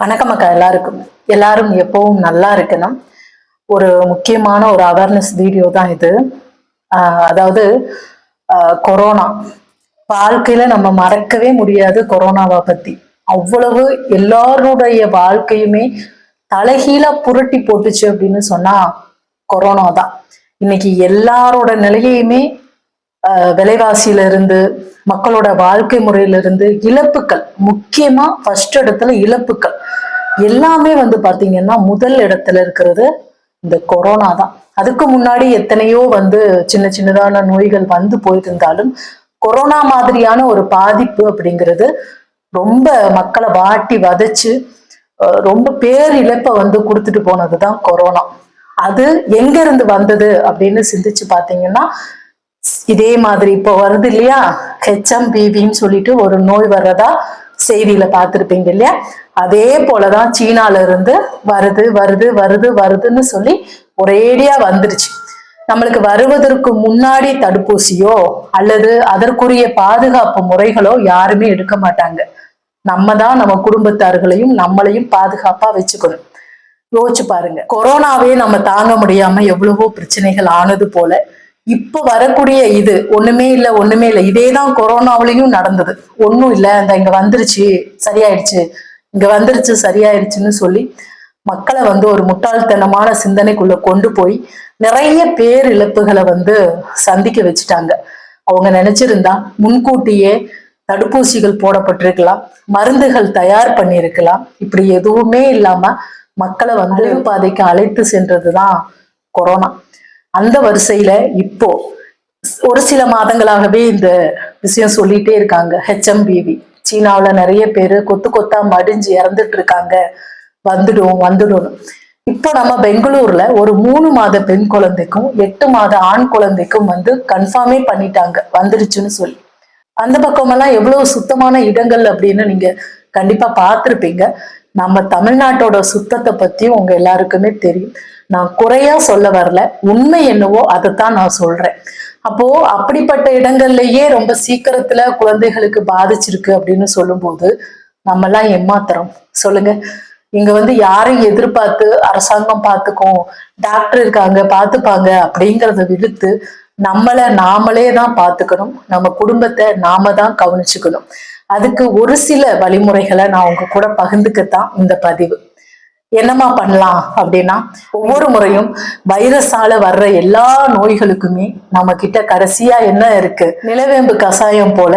வணக்கம் மக்கள் எல்லாருக்கும். எல்லாரும் எப்பவும் நல்லா இருக்கணும். ஒரு முக்கியமான ஒரு அவேர்னஸ் வீடியோ தான் இது. அதாவது ஆஹ் கொரோனா வாழ்க்கையில நம்ம மறக்கவே முடியாது கொரோனாவை பத்தி. அவ்வளவு எல்லாருடைய வாழ்க்கையுமே தலைகீழா புரட்டி போட்டுச்சு அப்படின்னு சொன்னா கொரோனா தான். இன்னைக்கு எல்லாரோட நிலையையுமே ஆஹ் விலைவாசியில இருந்து மக்களோட வாழ்க்கை முறையில இருந்து இழப்புக்கள் முக்கியமா ஃபர்ஸ்ட் இடத்துல இழப்புக்கள் எல்லாமே வந்து பாத்தீங்கன்னா முதல் இடத்துல இருக்கிறது இந்த கொரோனா தான். அதுக்கு முன்னாடி எத்தனையோ வந்து சின்ன சின்னதான நோய்கள் வந்து போயிருந்தாலும் கொரோனா மாதிரியான ஒரு பாதிப்பு அப்படிங்கிறது ரொம்ப மக்களை வாட்டி வதைச்சு அஹ் ரொம்ப பேரிழப்பை வந்து கொடுத்துட்டு போனதுதான் கொரோனா அது எங்க இருந்து வந்தது அப்படின்னு சிந்திச்சு பாத்தீங்கன்னா இதே மாதிரி இப்போ வருது இல்லையா? ஹெச்எம்பிவின்னு சொல்லிட்டு ஒரு நோய் வர்றதா செய்தியில பார்த்திருப்பீங்க இல்லையா? அதே போலதான் சீனால இருந்து வருது வருது வருது வருதுன்னு சொல்லி ஒரேடியா வந்துருச்சு. நம்மளுக்கு வருவதற்கு முன்னாடி தடுப்பூசியோ அல்லது அதற்குரிய பாதுகாப்பு முறைகளோ யாருமே எடுக்க மாட்டாங்க. நம்ம தான் நம்ம குடும்பத்தார்களையும் நம்மளையும் பாதுகாப்பா வச்சுக்கணும். யோசிச்சு பாருங்க. கொரோனாவே நம்ம தாங்க முடியாம எவ்வளவோ பிரச்சனைகள் ஆனது போல இப்ப வரக்கூடிய இது ஒண்ணுமே இல்ல ஒண்ணுமே இல்ல. இதேதான் கொரோனாவிலையும் நடந்தது. ஒண்ணும் இல்ல இந்த இங்க வந்துருச்சு சரியாயிடுச்சு. இங்க வந்துருச்சு சரியாயிடுச்சுன்னு சொல்லி மக்களை வந்து ஒரு முட்டாள்தனமான சிந்தனைக்குள்ள கொண்டு போய் நிறைய பேர் இழப்புகளை வந்து சந்திக்க வச்சுட்டாங்க. அவங்க நினைச்சிருந்தா முன்கூட்டியே தடுப்பூசிகள் போடப்பட்டிருக்கலாம் மருந்துகள் தயார் பண்ணியிருக்கலாம். இப்படி எதுவுமே இல்லாம மக்களை வந்து பாதைக்கு அழைத்து சென்றதுதான் கொரோனா. அந்த வரிசையில இப்போ ஒரு சில மாதங்களாகவே இந்த விஷயம் சொல்லிட்டே இருக்காங்க. ஹெச்எம்பிவி சீனாவுல நிறைய பேர் கொத்து கொத்தா மடிஞ்சு இறந்துட்டு இருக்காங்க. வந்துடும் வந்துடும். இப்போ நம்ம பெங்களூர்ல ஒரு மூணு மாத பெண் குழந்தைக்கும் எட்டு மாத ஆண் குழந்தைக்கும் வந்து கன்ஃபார்மே பண்ணிட்டாங்க. வந்துருச்சுன்னு சொல்லி. அந்த பக்கமெல்லாம் எவ்வளவு சுத்தமான இடங்கள் அப்படின்னு நீங்க கண்டிப்பா பார்த்திருப்பீங்க. நம்ம தமிழ்நாட்டோட சுத்தத்தை பத்தியும் உங்க எல்லாருக்குமே தெரியும். நான் குறையா சொல்ல வரல. உண்மை என்னவோ அதைத்தான் நான் சொல்றேன். அப்போ அப்படிப்பட்ட இடங்கள்லயே ரொம்ப சீக்கிரத்துல குழந்தைகளுக்கு பாதிச்சிருக்கு அப்படின்னு சொல்லும்போது நம்ம எல்லாம் ஏமாத்துறோம். சொல்லுங்க. இங்க வந்து யாரையும் எதிர்பார்த்து அரசாங்கம் பார்த்துக்கும் டாக்டர் இருக்காங்க பார்த்துப்பாங்க அப்படிங்கிறத விடுத்து நம்மளை நாமளே தான் பார்த்துக்கணும். நம்ம குடும்பத்தை நாம தான் கவனிச்சுக்கணும். அதுக்கு ஒரு சில வழிமுறைகளை நான் உங்க கூட பகிர்ந்துக்கத்தான் இந்த பதிவு. என்னம்மா பண்ணலாம் அப்படின்னா ஒவ்வொரு முறையும் வைரஸால வர்ற எல்லா நோய்களுக்குமே நம்ம கிட்ட கடைசியா என்ன இருக்கு? நிலவேம்பு கஷாயம் போல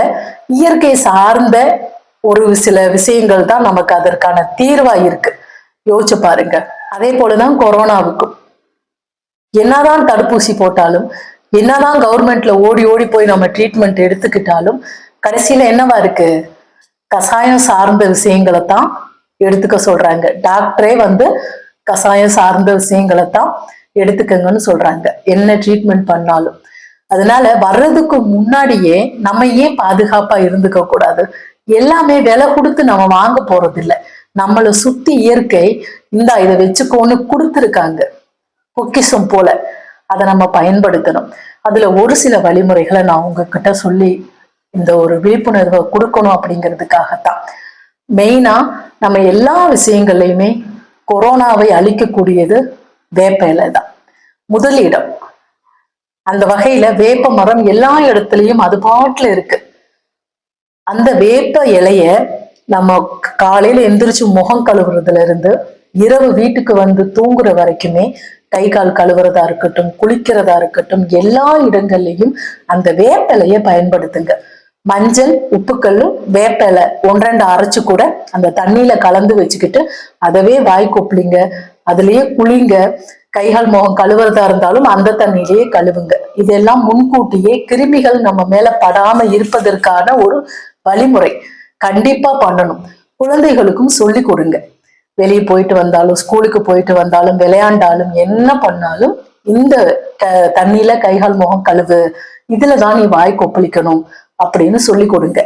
இயற்கை சார்ந்த ஒரு சில விஷயங்கள் தான் நமக்கு அதற்கான தீர்வா இருக்கு. யோசிச்சு பாருங்க. அதே போலதான் கொரோனாவுக்கும். என்னதான் தடுப்பூசி போட்டாலும் என்னதான் கவர்மெண்ட்ல ஓடி ஓடி போய் நம்ம ட்ரீட்மெண்ட் எடுத்துக்கிட்டாலும் கடைசியில என்னவா இருக்கு? கஷாயம் சார்ந்த விஷயங்களை தான் எடுத்துக்க சொல்றாங்க. டாக்டரே வந்து கஷாயம் சார்ந்த விஷயங்களை தான் எடுத்துக்கங்கன்னு சொல்றாங்க. என்ன ட்ரீட்மெண்ட் பண்ணாலும். அதனால வர்றதுக்கு முன்னாடியே நம்ம ஏன் பாதுகாப்பா இருந்துக்க கூடாது? எல்லாமே விலை கொடுத்து நம்ம வாங்க போறது நம்மளை சுத்தி இயற்கை இந்தா இதை வச்சுக்கோன்னு கொடுத்துருக்காங்க. பொக்கிஷம் போல அதை நம்ம பயன்படுத்தணும். அதுல ஒரு சில வழிமுறைகளை நான் உங்ககிட்ட சொல்லி இந்த ஒரு விழிப்புணர்வை கொடுக்கணும் அப்படிங்கிறதுக்காகத்தான். மெயினா நம்ம எல்லா விஷயங்கள்லையுமே கொரோனாவை அழிக்கக்கூடியது வேப்ப இலை தான் முதலிடம். அந்த வகையில வேப்ப மரம் எல்லா இடத்துலயும் அது பாட்டுல இருக்கு. அந்த வேப்ப இலைய நம்ம காலையில எந்திரிச்சு முகம் கழுவுறதுல இருந்து இரவு வீட்டுக்கு வந்து தூங்குற வரைக்குமே கை கால் கழுவுறதா இருக்கட்டும் குளிக்கிறதா இருக்கட்டும் எல்லா இடங்கள்லயும் அந்த வேப்பிலைய பயன்படுத்துங்க. மஞ்சள் உப்புக்கல்லும் வேப்பிலை ஒன்றெண்டு அரைச்சு கூட அந்த தண்ணியில கலந்து வச்சுக்கிட்டு அதவே வாய் கொப்பளிங்க. அதுலயே குளிங்க. கைகால் முகம் கழுவுறதா இருந்தாலும் அந்த தண்ணியிலேயே கழுவுங்க. இதெல்லாம் முன்கூட்டியே கிருமிகள் நம்ம மேல படாம இருப்பதற்கான ஒரு வழிமுறை. கண்டிப்பா பண்ணணும். குழந்தைகளுக்கும் சொல்லி கொடுங்க. வெளியே போயிட்டு வந்தாலும் ஸ்கூலுக்கு போயிட்டு வந்தாலும் விளையாண்டாலும் என்ன பண்ணாலும் இந்த தண்ணியில கைகால் முகம் கழுவு. இதுலதான் நீ வாய் கொப்பளிக்கணும். அப்படின்னு சொல்லி கொடுங்க.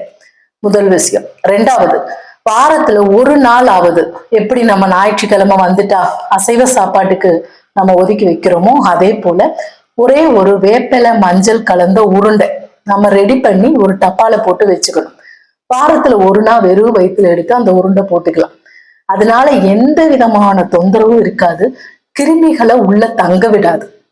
முதல் விஷயம். ரெண்டாவது வாரத்துல ஒரு நாள் ஆகுது எப்படி நம்ம ஞாயிற்றுக்கிழமை வந்துட்டா அசைவ சாப்பாட்டுக்கு நம்ம ஒதுக்கி வைக்கிறோமோ அதே போல ஒரே ஒரு வேப்பிலை மஞ்சள் கலந்த உருண்டை நம்ம ரெடி பண்ணி ஒரு டப்பால போட்டு வச்சுக்கணும். வாரத்துல ஒரு நாள் வெறும் வயிற்றுல எடுத்து அந்த உருண்டை போட்டுக்கலாம். அதனால எந்த விதமான தொந்தரவும் இருக்காது. கிருமிகளை உள்ள தங்க விடாது.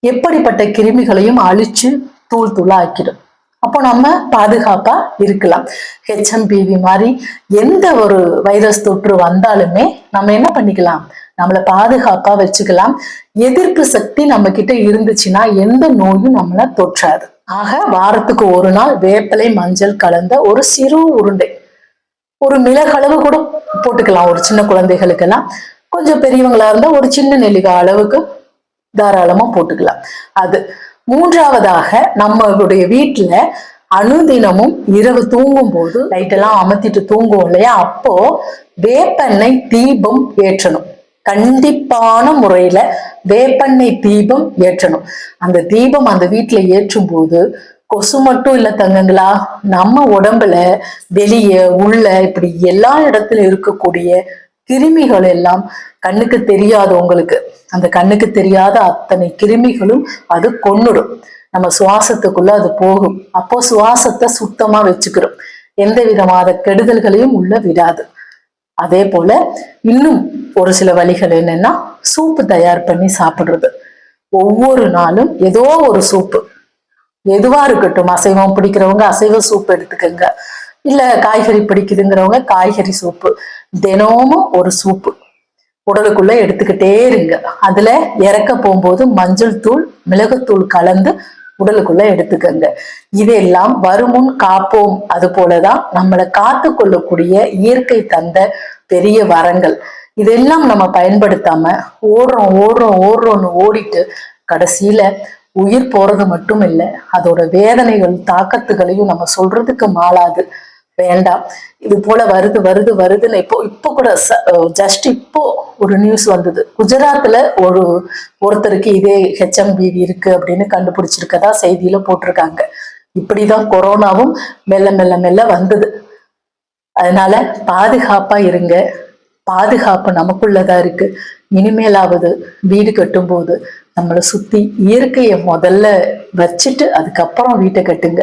எப்படிப்பட்ட கிருமிகளையும் அழிச்சு தூள் தூளா ஆக்கிடும். அப்போ நம்ம பாதுகாப்பா இருக்கலாம். ஹெச்எம்பிவி மாதிரி எந்த ஒரு வைரஸ் தொற்று வந்தாலுமே நம்ம என்ன பண்ணிக்கலாம்? நம்மளை பாதுகாப்பா வச்சுக்கலாம். எதிர்ப்பு சக்தி நம்ம கிட்ட இருந்துச்சுன்னா எந்த நோயும் நம்மள தொற்றாது. ஆக வாரத்துக்கு ஒரு நாள் வேப்பிலை மஞ்சள் கலந்த ஒரு சிறு உருண்டை. ஒரு மிளகளவு கூட போட்டுக்கலாம். ஒரு சின்ன குழந்தைகளுக்கெல்லாம். கொஞ்சம் பெரியவங்களா இருந்தா ஒரு சின்ன நெல்லிக்காய் அளவுக்கு தாராளமா போட்டுக்கலாம். அது மூன்றாவதாக நம்மளுடைய வீட்டுல அனுதினமும் இரவு தூங்கும் போது லைட்டெல்லாம் அமர்த்திட்டு தூங்குவோம் இல்லையா? அப்போ வேப்பெண்ணெய் தீபம் ஏற்றணும். கண்டிப்பான முறையில வேப்பெண்ணெய் தீபம் ஏற்றணும். அந்த தீபம் அந்த வீட்டுல ஏற்றும் போது கொசு மட்டும் இல்ல தங்கங்களா நம்ம உடம்புல வெளியே உள்ள இப்படி எல்லா இடத்துல இருக்கக்கூடிய கிருமிகள் எல்லாம் கண்ணுக்கு தெரியாது உங்களுக்கு. அந்த கண்ணுக்கு தெரியாத அத்தனை கிருமிகளும் அது கொன்னுடும். நம்ம சுவாசத்துக்குள்ள அது போகும். அப்போ சுவாசத்தை சுத்தமா வச்சுக்கிறோம். எந்த விதமான கெடுதல்களையும் உள்ள விடாது. அதே போல இன்னும் ஒரு சில வழிகள் என்னன்னா சூப்பு தயார் பண்ணி சாப்பிடுறது. ஒவ்வொரு நாளும் ஏதோ ஒரு சூப்பு. எதுவா இருக்கட்டும் அசைவம் பிடிக்கிறவங்க அசைவ சூப் எடுத்துக்கோங்க. இல்ல காய்கறி பிடிக்குதுங்கிறவங்க காய்கறி சூப்பு. தினமும் ஒரு சூப்பு. உடலுக்குள்ள எடுத்துக்கிட்டே இருங்க. அதுல இறக்க போகும்போது மஞ்சள் தூள் மிளகுத்தூள் கலந்து உடலுக்குள்ள எடுத்துக்கங்க. இதெல்லாம் வருமுன் காப்போம். அது போலதான் நம்மளை காத்து கொள்ளக்கூடிய இயற்கை தந்த பெரிய வரங்கள். இதெல்லாம் நம்ம பயன்படுத்தாம ஓடுறோம் ஓடுறோம் ஓடுறோம்னு ஓடிட்டு கடைசியில உயிர் போறது மட்டும் இல்லை அதோட வேதனைகள் தாக்கத்துகளையும் நம்ம சொல்றதுக்கு மாளாது. வேண்டாம். இது போல வருது வருது வருதுன்னு இப்போ இப்போ கூட ஜஸ்ட் இப்போ ஒரு நியூஸ் வந்தது. குஜராத்ல ஒரு ஒருத்தருக்கு இதே ஹெச்எம்பிவி இருக்கு அப்படின்னு கண்டுபிடிச்சிருக்கதா செய்தியில போட்டிருக்காங்க. இப்படிதான் கொரோனாவும் மெல்ல மெல்ல மெல்ல வந்தது. அதனால பாதுகாப்பா இருங்க. பாதுகாப்பு நமக்குள்ளதா இருக்கு. இனிமேலாவது வீடு கட்டும்போது நம்மளை சுத்தி இயற்கையை முதல்ல வச்சுட்டு அதுக்கப்புறம் வீட்டை கட்டுங்க.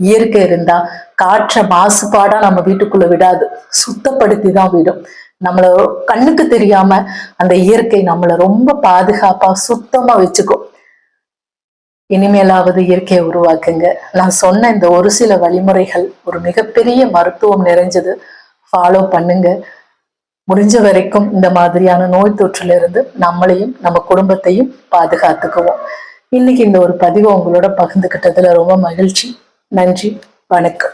இயற்கை இருந்தா காற்ற மாசுபாடா நம்ம வீட்டுக்குள்ள விடாது. சுத்தப்படுத்தி தான் விடும். நம்மள கண்ணுக்கு தெரியாம அந்த இயற்கை நம்மளை ரொம்ப பாதுகாப்பா சுத்தமா வச்சுக்கும். இனிமேலாவது இயற்கையை உருவாக்குங்க. நான் சொன்ன இந்த ஒரு சில வழிமுறைகள் ஒரு மிகப்பெரிய மருத்துவம் நிறைஞ்சது. ஃபாலோ பண்ணுங்க. முடிஞ்ச வரைக்கும் இந்த மாதிரியான நோய் தொற்றுல இருந்து நம்மளையும் நம்ம குடும்பத்தையும் பாதுகாத்துக்குவோம். இன்னைக்கு இந்த ஒரு பதிவை உங்களோட பகிர்ந்துக்கிட்டதுல ரொம்ப மகிழ்ச்சி. நன்றி வணக்கம்.